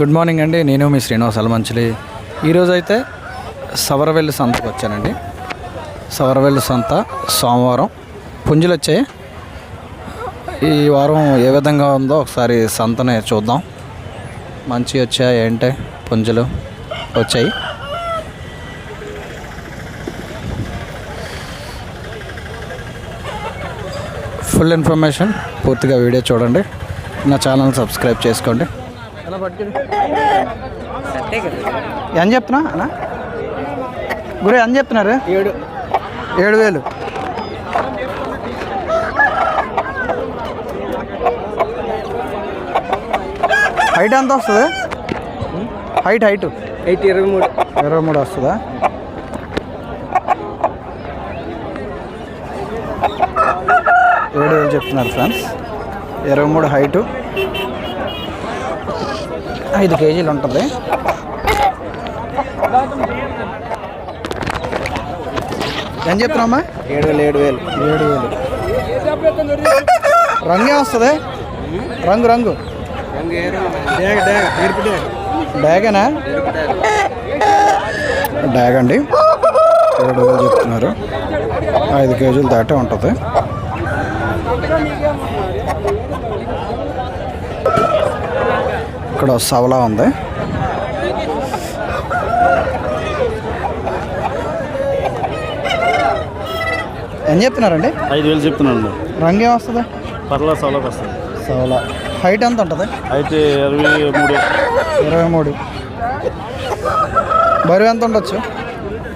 Good morning అండి. నేను మీ శ్రీనివాస్ అలమంచిలి. ఈరోజు అయితే సవరవెల్లి సంతకు వచ్చానండి. సవరవెల్లి సంత సోమవారం. పుంజులు వచ్చాయి ఈ వారం ఏ విధంగా ఉందో ఒకసారి సంతనే చూద్దాం. మంచి వచ్చాయి ఏంటి? పుంజులు వచ్చాయి. ఫుల్ ఇన్ఫర్మేషన్ పూర్తిగా వీడియో చూడండి. నా ఛానల్ సబ్స్క్రైబ్ చేసుకోండి. ఎంత చెప్తున్నా? అన్న? గురి ఎంత చెప్తున్నారు? ఏడు. ఏడు వేలు. హైట్ ఎంత వస్తుంది? Height height. ఎయిట్ ఇరవై మూడు. ఇరవై మూడు వస్తుందా? ఏడు వేలు చెప్తున్నారు ఫ్రెండ్స్. ఇరవై మూడు హైటు. ఐదు కేజీలు ఉంటుంది. ఏం చెప్తున్నామ్మా ఏడు వేలు ఏడు వేలు ఏడు వేలు రంగే. వస్తుంది రంగు రంగు డ్యాగేనా డ్యాగ్ అండి ఏడు వేలు చెప్తున్నారు. ఐదు కేజీలు దాటే ఉంటుంది. ఇక్కడ సవలా ఉంది. ఏం చెప్తున్నారండి? ఐదు వేలు చెప్తున్నాను. రంగు ఏం వస్తుంది పర్లా సౌలకు వస్తుంది. సవలా. హైట్ ఎంత ఉంటుంది? అయితే ఇరవై మూడు. ఇరవై మూడు. బరువు ఎంత ఉండొచ్చు?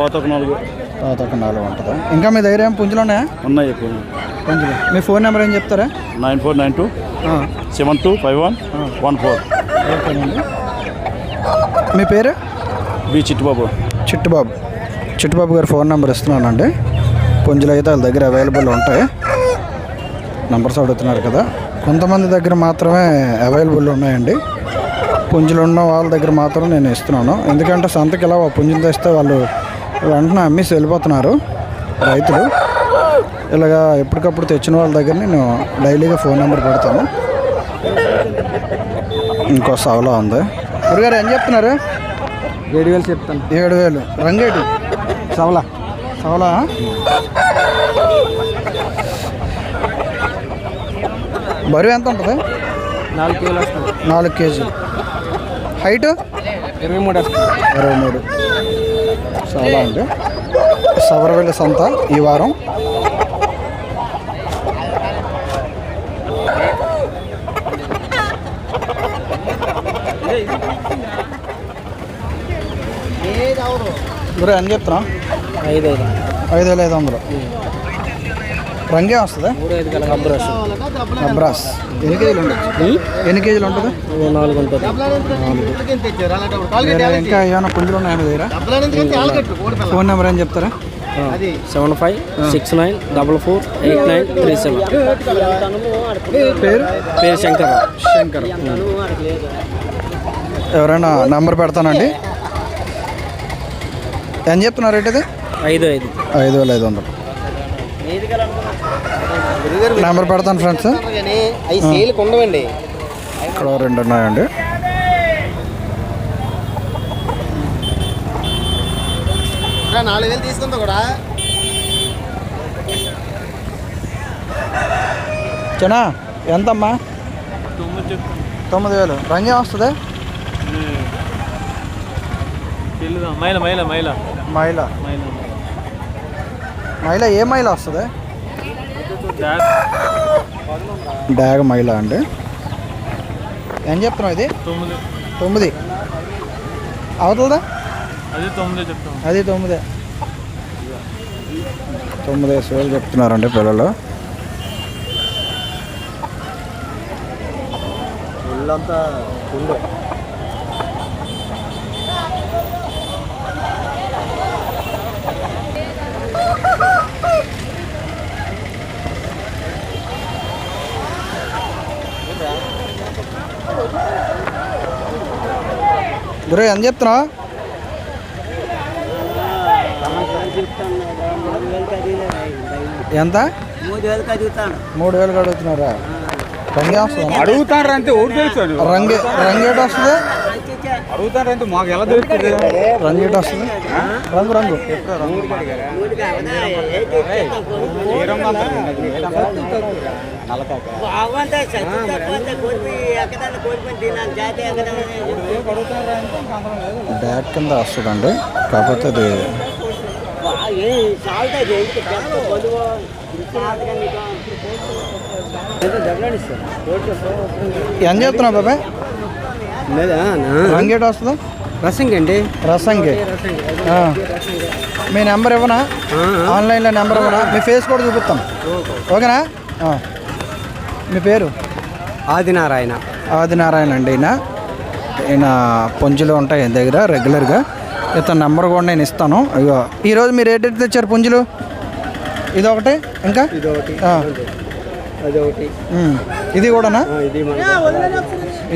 కోత ఒక నాలుగు. ఒక నాలుగు ఉంటుంది. ఇంకా మీ దగ్గర ఏం పుంజులు ఉన్నాయా? ఉన్నాయి పుంజులు. మీ ఫోన్ నెంబర్ ఏం చెప్తారా? Nine four nine two seven two five one one four. ఓకేనండి మీ పేరు? బి చిట్టుబాబు. చిట్టుబాబు. చిట్టుబాబు గారి ఫోన్ నెంబర్ ఇస్తున్నానండి. పుంజులు అయితే వాళ్ళ దగ్గర అవైలబుల్ ఉంటాయి. నంబర్స్ అడుగుతున్నారు కదా. కొంతమంది దగ్గర మాత్రమే అవైలబుల్ ఉన్నాయండి. పుంజులు ఉన్న వాళ్ళ దగ్గర మాత్రం నేను ఇస్తున్నాను. ఎందుకంటే సంతకి ఇలా పుంజులు తెస్తే వాళ్ళు వెంటనే అమ్మేసి వెళ్ళిపోతున్నారు రైతులు. ఇలాగా ఎప్పటికప్పుడు తెచ్చిన వాళ్ళ దగ్గర నేను డైలీగా ఫోన్ నెంబర్ పెడతాను. ఇంకో సవలా ఉంది. గురుగారు ఏం చెప్తున్నారు? ఏడు వేలు చెప్తాను. ఏడు వేలు రంగేటి. సవలా. సవలా? బరువు ఎంత ఉంటుంది? నాలుగు వేలు వస్తుంది. నాలుగు కేజీలు. హైట్? ఇరవై మూడు వస్తుంది. ఇరవై మూడు. సవలా అండి. సవరవెల్లి సంత ఈ వారం. గురు అని చెప్తున్నా? ఐదు ఐదు ఐదు వేల ఐదు వందలు రంగే వస్తుంది? అబ్బరు అబ్రాస్ ఎన్ని కేజీలు ఉండొచ్చు ఎన్ని కేజీలు ఉంటుంది? నాలుగు ఉంటుంది ఇంకా ఏమైనా పుంజులు ఉన్నాయా మీ దగ్గర? ఫోన్ నెంబర్ ఏం చెప్తారా? Seven five six nine double four eight nine three seven. పేరు? పేరు శంకర్ శంకర్ ఎవరైనా నంబర్ పెడతానండి. ఏం చెప్తున్నారు రేట్ ఇది? ఐదు ఐదు. ఐదు వేల ఐదు వందలు. నెంబర్ పెడతాను ఫ్రెండ్స్. ఉండవండి. ఇక్కడ రెండు ఉన్నాయండి. నాలుగు వేలు తీసుకుందా కూడా? చినా ఎంతమ్మా? తొమ్మిది వేలు. రంగే వస్తుంది? మైల మైల మైల. మైల. మైల. మైల ఏ మైల వస్తుంది? డాగ్. మైల అండి. ఏం చెప్తున్నావు ఇది? తొమ్మిది. తొమ్మిది. అవుతుందా అది తొమ్మిది చెప్తాం. అది తొమ్మిదే. తొమ్మిది వేలు చెప్తున్నారండి పిల్లలు. ఒళ్ళంతా గురు ఎంత చెప్తున్నావు? ఎంత? మూడు వేలకు అడుగుతాను మూడు వేలు అడుగుతున్నారా రంగే వస్తుంది అడుగుతారు తెలుసు రంగే రంగేట్ వస్తుంది? అడుగుతారు అంతే మాకు ఎలా వస్తుంది రంగు రంగు ఏ రంగు రంగు? బ్యాట్ కింద వస్తుందండి కాకపోతే అది ఏం చెప్తున్నావు బాబాయ్ రంగేట్ వస్తుంది? రసింగ్ అండి. రసంగి. మీ నెంబర్ ఇవ్వనా? ఆన్లైన్లో నెంబర్ ఇవ్వనా? మీ ఫేస్ కూడా చూపిస్తాం. ఓకేనా. మీ పేరు? ఆదినారాయణ. ఆదినారాయణ అండి ఈయన. ఈయన పుంజులు ఉంటాయి దగ్గర రెగ్యులర్గా. ఇతని నెంబర్ కూడా నేను ఇస్తాను. ఇగో ఈరోజు మీరు ఏంటి తెచ్చారు పుంజులు? ఇది ఒకటి ఇంకా? ఇదొకటి. ఉమ్. ఇది కూడానా?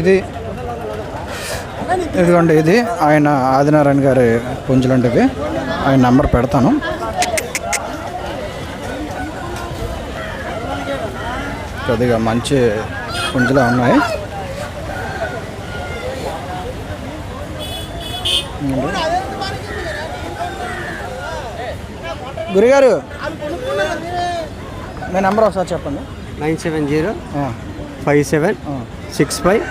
ఇది ఇదిగోండి ఇది ఆయన ఆదినారాయణ గారి పుంజులండి ఇవి. ఆయన నెంబర్ పెడతాను. కొద్దిగా మంచి పుంజులు ఉన్నాయి. గురిగారు మీ నెంబర్ ఒకసారి చెప్పండి. Nine seven zero five seven. Six five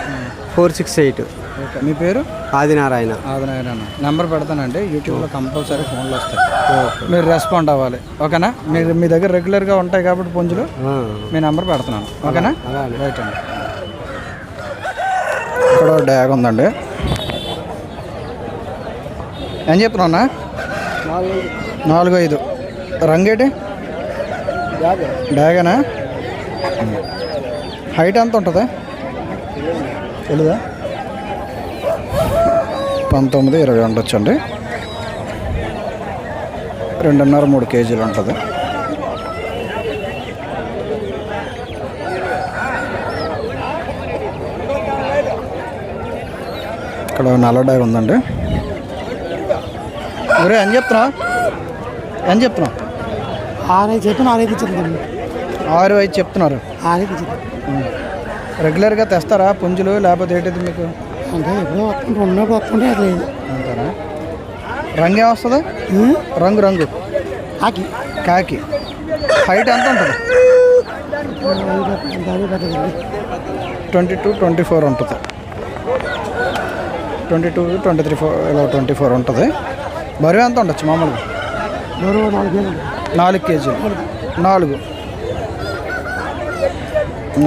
four six eight. Okay మీ పేరు? ఆదినారాయణ. ఆదినారాయణ. నెంబర్ పెడతానండి. యూట్యూబ్లో కంపల్సరీ ఫోన్లు వస్తాయి. మీరు రెస్పాండ్ అవ్వాలి. ఓకేనా? మీరు మీ దగ్గర రెగ్యులర్గా ఉంటాయి కాబట్టి పుంజులు మీ నెంబర్ పెడుతున్నాను. ఓకేనా? రైట్ అండి. ఇక్కడ డ్యాగ్ ఉందండి. ఏం చెప్తున్నా నాలుగు ఐదు రంగేటి? డ్యాగేనా? హైట్ ఎంత ఉంటుంది? తెలీదా? పంతొమ్మిది ఇరవై ఉండొచ్చు అండి రెండున్నర మూడు కేజీలు ఉంటుంది. ఇక్కడ నల్ల డాగ్ ఉందండి. ఒరే ఏం చెప్తున్నావు? ఏం చెప్తున్నావు? ఆరైదు చెప్పిన ఆరైదు చెప్తాను ఆరు ఐదు చెప్తున్నారు. ఆరైదు రెగ్యులర్గా తెస్తారా పుంజులు లేకపోతే ఏంటిది మీకు? అంటే ఎప్పుడో వస్తుంటే ఉన్నప్పుడు వస్తుంటే అది. లేదు అంటారా రంగు ఏం వస్తుంది? రంగు రంగు. ఆకి కాకి. హైట్ ఎంత ఉంటుంది? ట్వంటీ టూ ట్వంటీ ఫోర్ ఉంటుంది. Twenty two twenty three four ఇలా ట్వంటీ ఫోర్ ఉంటుంది. బరువు ఎంత ఉండొచ్చు మామూలుగా? బరువు నాలుగు నాలుగు కేజీలు. నాలుగు.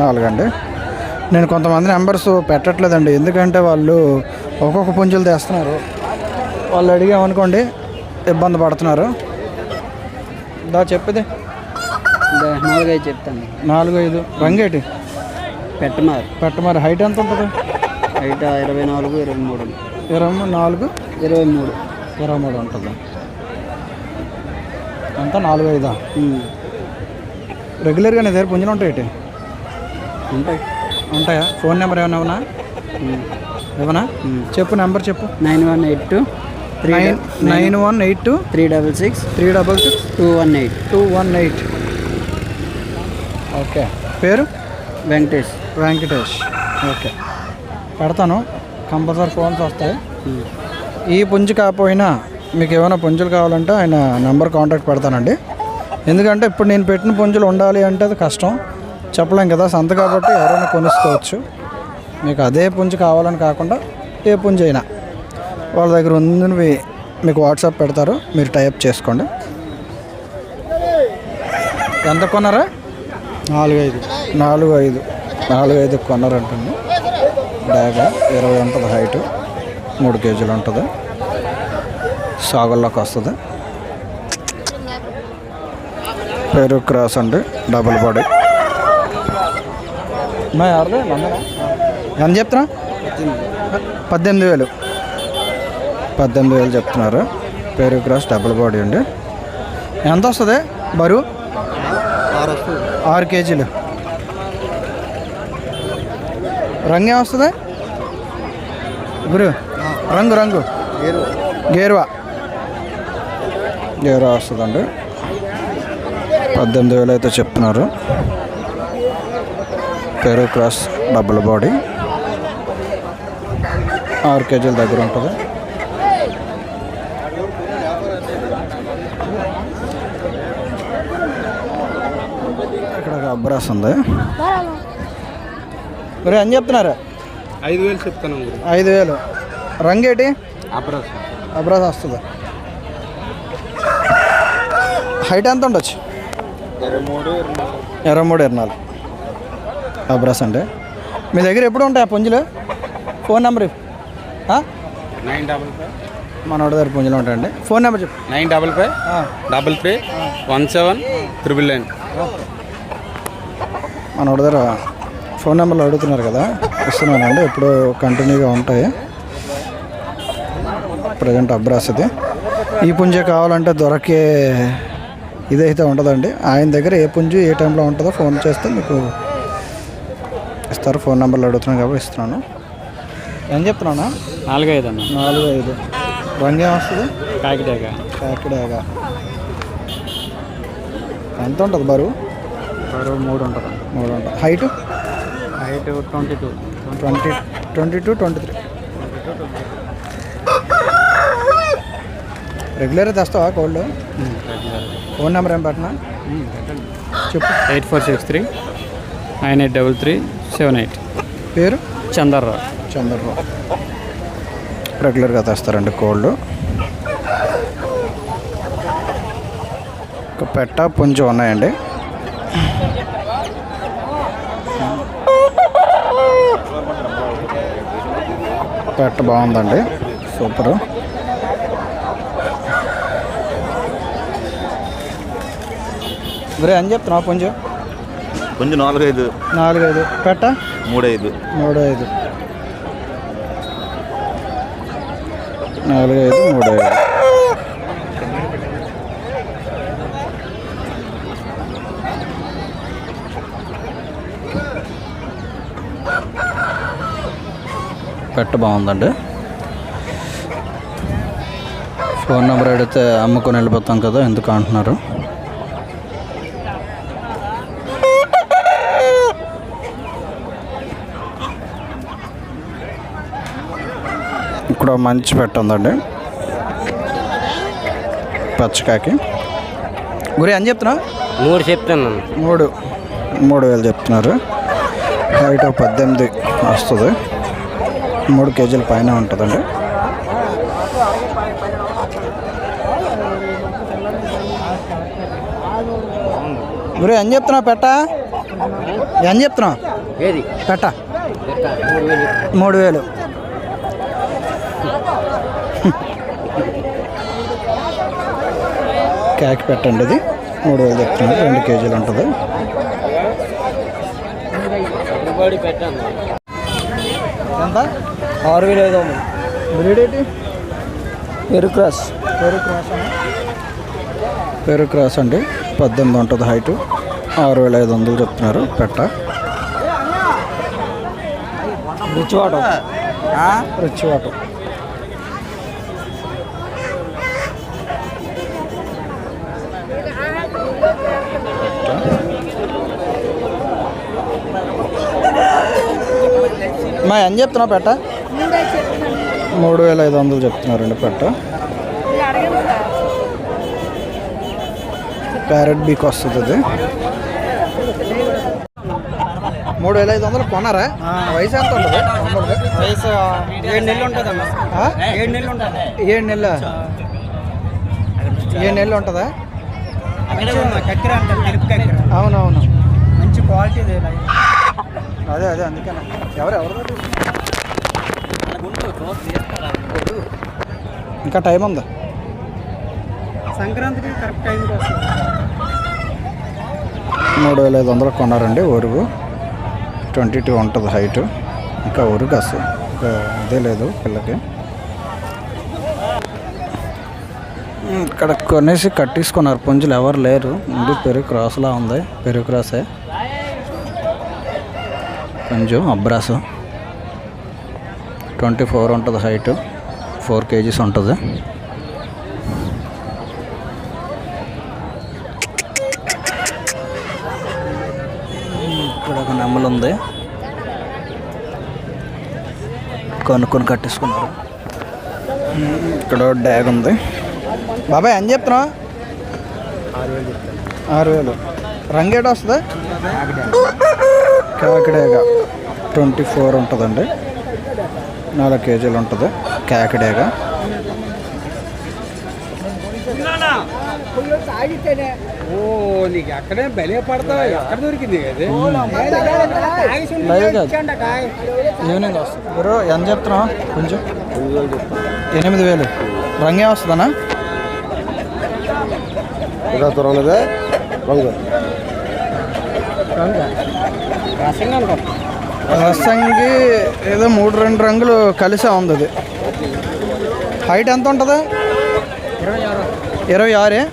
నాలుగు అండి నేను కొంతమంది నెంబర్స్ పెట్టట్లేదండి. ఎందుకంటే వాళ్ళు ఒక్కొక్క పుంజులు తెస్తున్నారు. వాళ్ళు అడిగామనుకోండి ఇబ్బంది పడుతున్నారు. దా చెప్పేది. నాలుగైదు చెప్తాను. నాలుగు ఐదు రంగేటి? పెట్టమారు పెట్ట మరి హైట్ ఎంత ఉంటుంది? హైట్ ఇరవై నాలుగు ఇరవై మూడు. ఇరవై నాలుగు? ఇరవై మూడు. ఇరవై మూడు ఉంటుంది. అంతా నాలుగు ఐదా రెగ్యులర్గా నీ దగ్గర పుంజులు ఉంటాయి? ఉంటాయి. ఉంటాయా? ఫోన్ నెంబర్ ఏమైనా ఇవ్వనా? ఇవ్వనా? చెప్పు నెంబర్ చెప్పు. Nine one eight two three nine nine one eight two three double six three double six two one eight. Two one eight. Okay. పేరు? వెంకటేష్. వెంకటేష్. ఓకే. పెడతాను. కంపల్సరీ ఫోన్స్ వస్తాయి. ఈ పుంజు కాకపోయినా మీకు ఏమైనా పుంజులు కావాలంటే ఆయన నెంబర్ కాంటాక్ట్ పెడతానండి. ఎందుకంటే ఇప్పుడు నేను పెట్టిన పుంజులు ఉండాలి అంటే అది కష్టం. చెప్పలేం కదా సంత కాబట్టి ఎవరైనా కొనుక్కోవచ్చు. మీకు అదే పుంజు కావాలని కాకుండా ఏ పుంజు అయినా. వాళ్ళ దగ్గర ఉందని మీకు వాట్సాప్ పెడతారు మీరు టైప్ చేసుకోండి. ఎంత కొన్నారా? నాలుగు ఐదు నాలుగు ఐదు నాలుగు ఐదు కొన్నారంటుంది బ్యాగ్ ఇరవై ఉంటుంది హైటు. మూడు కేజీలు ఉంటుంది. సాగుల్లోకి వస్తుంది. పేరు క్రాస్ అండి డబుల్ బాడీ. ఎవరిదే? ఎంత చెప్తున్నా? పద్దెనిమిది వేలు. పద్దెనిమిది వేలు చెప్తున్నారు. పేరు క్రాస్ డబుల్ బాడీ అండి ఎంత వస్తుంది? బరువు? ఆరు కేజీలు. రంగు ఏమొస్తుంది గురు రంగు రంగు. గేరువా. గేరువా వస్తుందండి. పద్దెనిమిది వేలు అయితే చెప్తున్నారు. Peru cross double body. ఆరు కేజీల దగ్గర ఉంటుంది. ఇక్కడ ఒక అబ్రాస్ ఉంది. మీరు ఏం చెప్తున్నారు? ఐదు వేలు చెప్తాను ఐదు వేలు. రంగేటి అప్రోస్ అబ్రాస్. వస్తుంది. హైట్ ఎంత ఉండొచ్చు? ఇరవై మూడు ఇరవై మూడు ఇరవై నాలుగు. అబ్రాస్ అంటే? మీ దగ్గర ఎప్పుడు ఉంటాయి ఆ పుంజులు? Phone number? Nine double five. మనోడి దగ్గర పుంజులు ఉంటాయండి. ఫోన్ నెంబర్ చెప్పు. Nine double five. Double three one seven triple nine. మనోడి దగ్గర ఫోన్ నెంబర్లు అడుగుతున్నారు కదా. ఇస్తున్నానండి. ఇప్పుడు కంటిన్యూగా ఉంటాయి. ప్రజెంట్ అబ్రాస్ ఇది. ఈ పుంజే కావాలంటే దొరకే ఇదైతే ఉండదండి ఆయన దగ్గర ఏ పుంజు ఏ టైంలో ఉంటుందో ఫోన్ చేస్తే మీకు ఇస్తారు ఫోన్ నెంబర్లు అడుగుతున్నాను కాబట్టి ఇస్తున్నాను. ఏం చెప్తున్నానా నాలుగైదు అన్న? నాలుగు ఐదు రంగు ఏం వస్తుంది? కాకిటాక కాకిడాగా ఎంత ఉంటుంది బరువు? బరువు మూడు ఉంటుంది. మూడు ఉంటుంది. Height height twenty two twenty twenty two twenty three regular తెస్తావా cold phone number ఏం పెట్టినా? చెప్పు. Eight four six three nine eight double three seven eight. పేరు? చందర్రావు. చంద్రరావు. రెగ్యులర్గా తెస్తారండి కోల్డ్ ఒక పెట్ట పుంజు ఉన్నాయండి. పెట్ట బాగుందండి. సూపరు. గురే అని చెప్తున్నావు పుంజు? కొంచెం నాలుగైదు. నాలుగైదు. పెట్ట. మూడైదు. మూడు ఐదు నాలుగు ఐదు మూడు ఐదు పెట్ట బాగుందండి. ఫోన్ నెంబర్ అడిగితే అమ్ముకొని వెళ్ళిపోతాం కదా ఎందుకు అంటున్నారు? ఇక్కడ మంచి పెట్ట ఉందండి. పచ్చకాకి. గురి అని చెప్తున్నా? మూడు చెప్తాను. మూడు. మూడు వేలు చెప్తున్నారు. హైట్ పద్దెనిమిది వస్తుంది. మూడు కేజీల పైన ఉంటుందండి. గురి అని చెప్తున్నా పెట్ట? అని చెప్తున్నా? పెట్ట. మూడు వేలు. కేక్ పెట్టండి ఇది. మూడు వేలు చెప్తున్నారు రెండు కేజీలు ఉంటుంది. ఎంత? ఆరు వేలు ఐదు బ్రీడ్ ఏంటి? Peru cross. Peru cross Peru cross అండి. పద్దెనిమిది ఉంటుంది హైటు. ఆరు వేల ఐదు వందలు చెప్తున్నారు. పెట్ట. Rich water. Rich water. ఎంత చెప్తున్నావు పెట్ట మూడు వేల ఐదు వందలు చెప్తున్నారండి పెట్ట ప్యారెట్ బీక్ వస్తుంది అది. మూడు వేల ఐదు వందలు కొన్నారా? వయసు ఎంత ఉంటుంది? వయసు ఏడు నెలలు ఉంటుంది అన్న ఆ? ఏడు నెలలు ఉంటుంది? ఏడు నెలల? ఏడు నెలలు ఉంటుందా? అవునవును. మంచి క్వాలిటీ అదే అదే అందుకనే. ఎవరు ఎవరు? ఇంకా టైం ఉందా? సంక్రాంతికి కరెక్ట్ టైంకి వస్తుంది. మూడు వేల ఐదు వందలు కొన్నారండి ఒరుగు ట్వంటీ టూ ఉంటుంది హైట్. ఇంకా ఒరుగు అసలు. ఇంకా ఇదే లేదు పిల్లకి. ఇక్కడ కొనేసి కట్టేసుకున్నారు. పుంజులు ఎవరు లేరు. ఇది పెరుగు క్రాస్లా ఉంది. పెరుగు క్రాసే. కొంచెం అబ్రాసు. ట్వంటీ ఫోర్ ఉంటుంది హైట్. ఫోర్ కేజీస్ ఉంటుంది. ఇక్కడ ఒక నెమ్మలు ఉంది. కొనుక్కొని కట్టేసుకున్నారు. ఇక్కడ డ్యాగ్ ఉంది. బాబాయ్ ఏం చెప్తున్నా ఆరు వేలు రంగేట వస్తుంది? కాకిడేగా ట్వంటీ ఫోర్ ఉంటుందండి. నాలుగు కేజీలు ఉంటుంది. కాకిడేగా. ఓ నీకు అక్కడే బలే పడతావు. ఎక్కడ దొరికింది ఈవినింగ్ వస్తుంది. గురు ఎంత చెప్తున్నావు? కొంచెం. ఎనిమిది వేలు. రంగే వస్తుందనా రసంగి ఏదో మూడు రెండు రంగులు కలిసే ఉంది అది. హైట్ ఎంత ఉంటుంది? ఇరవై ఆరే.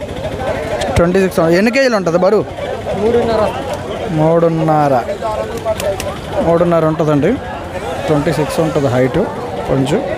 ట్వంటీ సిక్స్ ఎన్ని కేజీలు ఉంటుంది బరువు? మూడున్నర. మూడున్నర. ఉంటుందండి. ట్వంటీ సిక్స్ ఉంటుంది హైటు కొంచెం.